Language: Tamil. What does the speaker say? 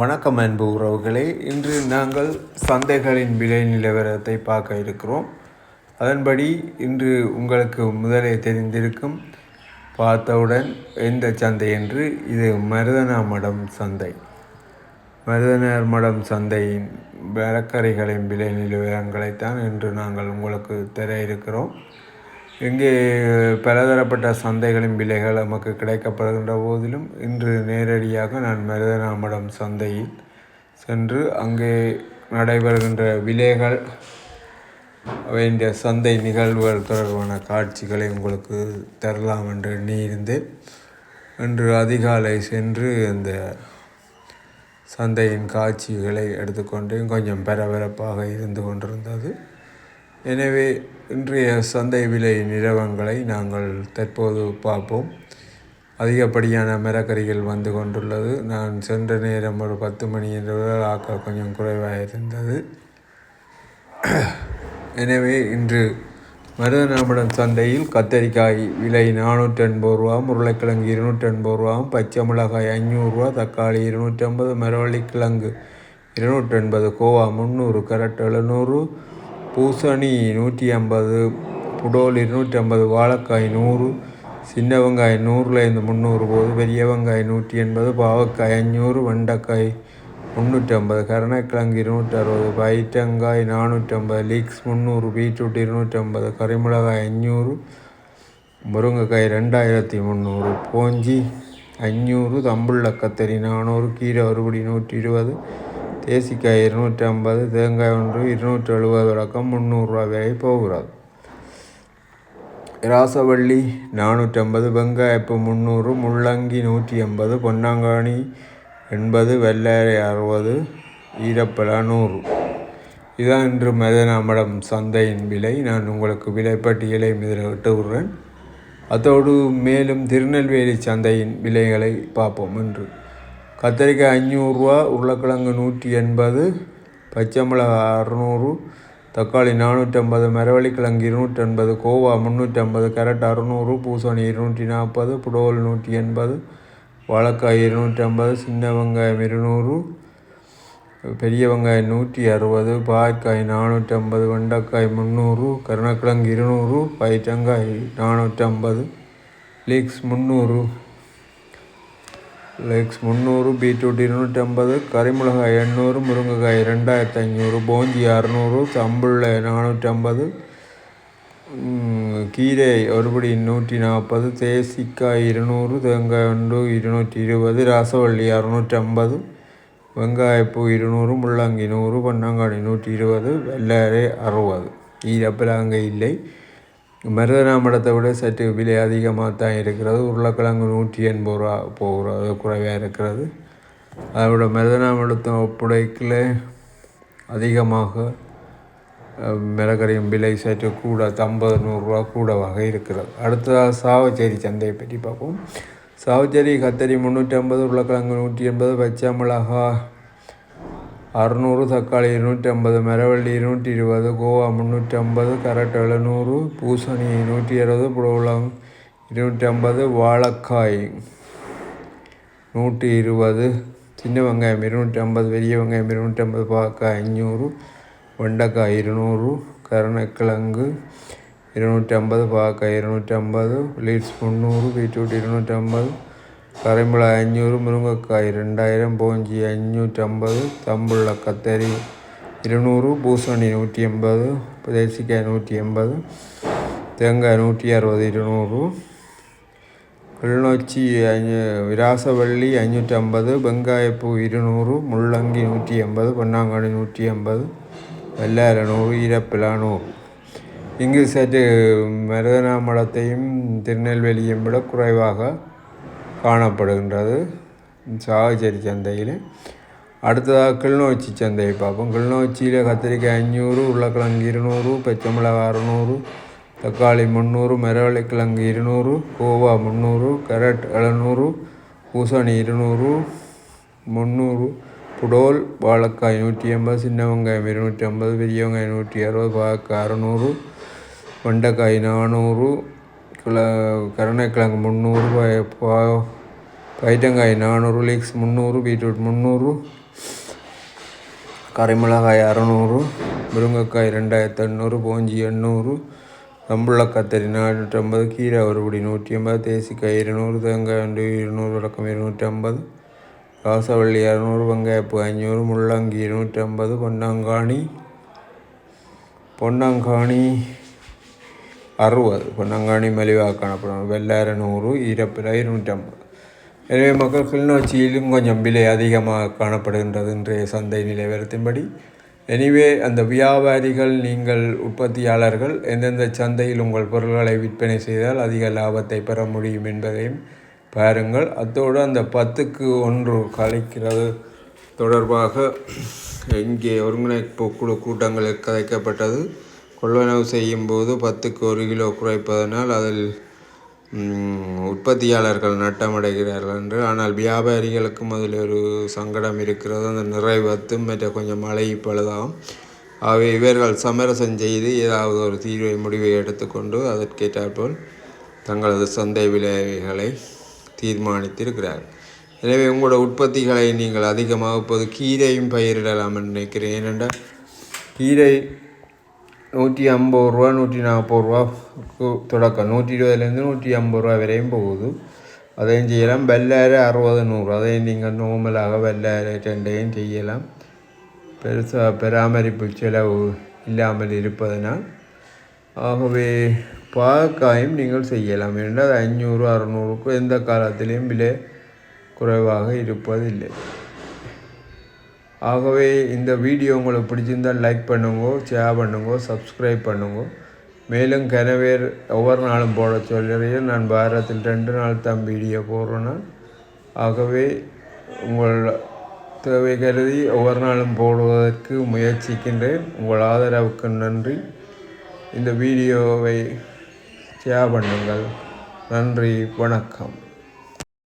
வணக்கம் அன்பு உறவுகளே. இன்று நாங்கள் சந்தைகளின் விலை நிலவரத்தை பார்க்க இருக்கிறோம். அதன்படி இன்று உங்களுக்கு முதலே தெரிந்திருக்கும் பார்த்தவுடன் எந்த சந்தை என்று இது மருதனா மடம் சந்தை. மருதனார் மடம் சந்தையின் மரக்கறிகளின் விலை நிலவரங்களைத்தான் இன்று நாங்கள் உங்களுக்கு தர இருக்கிறோம். இங்கே பலதரப்பட்ட சந்தைகளின் விலைகள் நமக்கு கிடைக்கப்படுகின்ற போதிலும் இன்று நேரடியாக நான் மருதனாமடம் சந்தையில் சென்று அங்கே நடைபெறுகின்ற விலைகள் வேண்டிய சந்தை நிகழ்வுகள் தொடர்பான காட்சிகளை உங்களுக்கு தரலாம் என்று எண்ணியிருந்தேன். இன்று அதிகாலை சென்று அந்த சந்தையின் காட்சிகளை எடுத்துக்கொண்டு கொஞ்சம் பரபரப்பாக இருந்து கொண்டிருந்தது. எனவே இன்றைய சந்தை விலை நிலவங்களை நாங்கள் தற்போது பார்ப்போம். அதிகப்படியான மரக்கறிகள் வந்து கொண்டுள்ளது. நான் சென்ற நேரம் ஒரு பத்து மணி என்ற ஆக்கள் கொஞ்சம் குறைவாக இருந்தது. எனவே இன்று மருதநாமடம் சந்தையில் கத்தரிக்காய் விலை நானூற்றி எண்பது ரூபா உருளைக்கிழங்கு இருநூற்றி எண்பது ரூபாவும் பச்சை மிளகாய் ஐநூறுரூவா தக்காளி இருநூற்றி ஐம்பது மரவள்ளிக்கிழங்கு இருநூற்றி எண்பது கோவா முந்நூறு கரட் எழுநூறு பூசணி நூற்றி ஐம்பது புடோல் இருநூற்றி ஐம்பது வாழைக்காய் நூறு சின்ன வெங்காயம் நூறுலேருந்து முந்நூறு போது பெரிய வெங்காயம் நூற்றி எண்பது பாவக்காய் அஞ்சூறு வெண்டைக்காய் முந்நூற்றி ஐம்பது கருணக்கிழங்கு இருநூற்றி அறுபது பைட்டங்காய் நானூற்றம்பது லீக்ஸ் முந்நூறு பீட்ரூட் இருநூற்றி ஐம்பது கறிமிளகாய் அஞ்சூறு முருங்கைக்காய் ரெண்டாயிரத்தி முந்நூறு போஞ்சி அஞ்சூறு தம்புள்ள கத்தரி நானூறு கீரை அறுபடி நூற்றி இருபது தேசிக்காய் இருநூற்றி ஐம்பது தேங்காய் ஒன்று இருநூற்றி எழுபது தொடக்கம் முந்நூறுரூவா விலை போகிறது. ராசவள்ளி நானூற்றம்பது வெங்காயப்பு முந்நூறு முள்ளங்கி நூற்றி எண்பது பொன்னாங்கானி எண்பது வெள்ளாரை அறுபது ஈரப்பலா நூறு. இதான் இன்று மதனாமடம் சந்தையின் விலை. நான் உங்களுக்கு விலைப்பட்டியலை இதில் விட்டு விடுறேன் அதோடு மேலும் திருநெல்வேலி சந்தையின் விலைகளை பார்ப்போம் என்று கத்திரிக்காய் அஞ்சூறுரூவா உருளைக்கிழங்கு நூற்றி எண்பது பச்சை மிளகா அறநூறு தக்காளி நானூற்றம்பது மரவள்ளிக்கிழங்கு இருநூற்றெண்பது கோவா முந்நூற்றம்பது கேரட் அறுநூறு பூசணி இருநூற்றி நாற்பது புடவல் நூற்றி எண்பது வாழைக்காய் இருநூற்றம்பது சின்ன வெங்காயம் இருநூறு பெரிய வெங்காயம் நூற்றி அறுபது பாய்க்காய் நானூற்றம்பது வெண்டைக்காய் முந்நூறு கருணக்கிழங்கு இருநூறு பயிற்றங்காய் நானூற்றம்பது லீக்ஸ் முந்நூறு. லெக்ஸ் முந்நூறு பீட்ரூட் இருநூற்றம்பது கறிமிளகாய் எண்ணூறு முருங்கைக்காய் ரெண்டாயிரத்து ஐநூறு போஞ்சி அறநூறு தம்புள்ள நானூற்றம்பது கீரை ஒருபடி நூற்றி நாற்பது தேசிக்காய் இருநூறு தேங்காய் ஒன்று இருநூற்றி இருபது ராசவள்ளி அறுநூற்றம்பது வெங்காயப்பூ இருநூறு முள்ளங்கி நூறு பொன்னாங்காடி நூற்றி இருபது வெள்ளாரை அறுபது. ஈரப்பிலாங்க இல்லை. மருதனாமடத்தை விட சற்று விலை அதிகமாக தான் இருக்கிறது. உருளைக்கிழங்கு நூற்றி எண்பது ரூபா போகிறது குறைவாக இருக்கிறது. அதை விட மருதனாமடத்தை ஒப்படைக்கல அதிகமாக மிளகரையும் விலை சற்று கூட ஐம்பது நூறுரூவா கூடவாக இருக்கிறது. அடுத்ததாக சாவச்சேரி சந்தையை பற்றி பார்ப்போம். சாவச்சேரி கத்தரி முந்நூற்றி ஐம்பது உருளைக்கிழங்கு நூற்றி எண்பது பச்சை மிளகா அறுநூறு தக்காளி இருநூற்றி ஐம்பது மரவள்ளி இருநூற்றி இருபது கோவா முந்நூற்றி ஐம்பது கரட் எழுநூறு பூசணி நூற்றி அறுபது புடவுளம் இருநூற்றி ஐம்பது வாழைக்காய் நூற்றி இருபது சின்ன வெங்காயம் இருநூற்றி ஐம்பது பெரிய வெங்காயம் இருநூற்றி ஐம்பது பாக்காய் அஞ்சூறு வெண்டைக்காய் இருநூறு கருணக்கிழங்கு இருநூற்றி ஐம்பது பாக்காய் இருநூற்றி ஐம்பது லீட்ஸ் முந்நூறு பீட்ரூட் இருநூற்றி ஐம்பது கரைமிளகாய் அஞ்சூறு முருங்கைக்காய் ரெண்டாயிரம் போஞ்சி அஞ்சூற்றம்பது தம்புள்ள கத்தரி இருநூறு பூசணி நூற்றி எண்பது தேசிக்காய் நூற்றி எண்பது தேங்காய் நூற்றி அறுபது இருநூறு. கிளிநொச்சி அஞ்சு விராசவள்ளி அஞ்சூற்றி ஐம்பது வெங்காயப்பூ இருநூறு முள்ளங்கி நூற்றி எண்பது பொன்னாங்காடி நூற்றி எண்பது வெள்ளாயிரம் நூறு ஈரப்பிலா நூறு. இங்கு சற்று மருதனாமலத்தையும் திருநெல்வேலியும் விட குறைவாக காணப்படுகின்றது. சாகச்சேரி சந்தையில். அடுத்ததாக கிளிநொச்சி சந்தையை பார்ப்போம். கிளிநொச்சியில் கத்திரிக்காய் அஞ்சூறு உருளைக்கிழங்கு இருநூறு பச்சை மிளகாய் அறுநூறு தக்காளி முந்நூறு மரவள்ளிக்கிழங்கு இருநூறு கோவா முந்நூறு கேரட் எழுநூறு பூசணி இருநூறு முந்நூறு புடோல் வாழைக்காய் நூற்றி ஐம்பது சின்ன வெங்காயம் இருநூற்றி ஐம்பது பெரிய வெங்காயம் நூற்றி அறுபது பாக்காய் அறநூறு வெண்டைக்காய் நானூறு கிழ கருணைக்கிழங்கு முந்நூறு பயிட்டங்காய் நானூறு லீக்ஸ் முந்நூறு பீட்ரூட் முந்நூறு கரைமிளகாய் அறநூறு முருங்கைக்காய் ரெண்டாயிரத்து எண்ணூறு போஞ்சி எண்ணூறு கம்புள்ள கத்தரி நானூற்றம்பது கீரை ஒருபடி நூற்றி ஐம்பது தேசிக்காய் இருநூறு தேங்காய் ரெண்டு இருநூறு விளக்கம் இருநூற்றி ஐம்பது ராசவள்ளி இரநூறு வெங்காயப்பு ஐநூறு முள்ளங்கி இருநூற்றி ஐம்பது பொன்னாங்காணி பொன்னாங்காணி அறுபது பொன்னாங்காணி மலிவாக காணப்படும் வெள்ளாயிரம் நூறு ஈரப்பில் இருநூற்றம்பது எனவே மக்கள் கிளிநொச்சியிலும் கொஞ்சம் விலை அதிகமாக காணப்படுகின்றது இன்றைய சந்தை நிலவரத்தின்படி எனிவே அந்த வியாபாரிகள் நீங்கள் உற்பத்தியாளர்கள் எந்தெந்த சந்தையில் உங்கள் பொருட்களை விற்பனை செய்தால் அதிக லாபத்தை பெற முடியும் என்பதையும் பாருங்கள் அத்தோடு அந்த பத்துக்கு ஒன்று கழிக்கிறது தொடர்பாக இங்கே ஒருங்கிணைப்பு குழு கூட்டங்களில் கதைக்கப்பட்டது கொள்வனவு செய்யும் போது பத்துக்கு ஒரு கிலோ குறைப்பதனால் அதில் உற்பத்தியாளர்கள் நட்டமடைகிறார்கள் என்று. ஆனால் வியாபாரிகளுக்கும் அதில் ஒரு சங்கடம் இருக்கிறது. அந்த நிறைவத்தும் மற்ற கொஞ்சம் மழை பழுதாகும் ஆகவே இவர்கள் சமரசம் செய்து ஏதாவது ஒரு தீர்வை முடிவை எடுத்துக்கொண்டு அதற்கேற்றாற்போல் தங்களது சந்தை விலைகளை தீர்மானித்திருக்கிறார்கள். எனவே உங்களோட உற்பத்திகளை நீங்கள் அதிகமாக இப்போது கீரையும் பயிரிடலாம் நினைக்கிறேன். ஏனென்றால் கீரை நூற்றி ஐம்பது ரூபா நூற்றி நாற்பது ரூபா தொடக்கம். நூற்றி இருபதுலேருந்து நூற்றி ஐம்பது ரூபா வரையும் போகுது. அதையும் செய்யலாம். வெள்ளாரை அறுபது நூறு. அதையும் நீங்கள் நார்மலாக வெள்ளாரை ரெண்டையும் செய்யலாம். பெருசாக பராமரிப்பு செலவு இல்லாமல் இருப்பதனால். ஆகவே பாகக்காயும் நீங்கள் செய்யலாம். என்றால் ஐநூறு அறநூறுக்கு எந்த காலத்திலையும் விலை குறைவாக இருப்பதில்லை. ஆகவே இந்த வீடியோ உங்களுக்கு பிடிச்சிருந்தால் லைக் பண்ணுங்க ஷேர் பண்ணுங்க சப்ஸ்கிரைப் பண்ணுங்க. மேலும் கனவேர் ஒவ்வொரு நாளும் போட சொல்கிறேன். நான் வாரத்தில் ரெண்டு நாள் தான் வீடியோ போடுறேன்னா ஆகவே உங்கள் தேவை கருதி ஒவ்வொரு நாளும் போடுவதற்கு முயற்சிக்கின்றேன். உங்கள் ஆதரவுக்கு நன்றி. இந்த வீடியோவை ஷேர் பண்ணுங்கள். நன்றி வணக்கம்.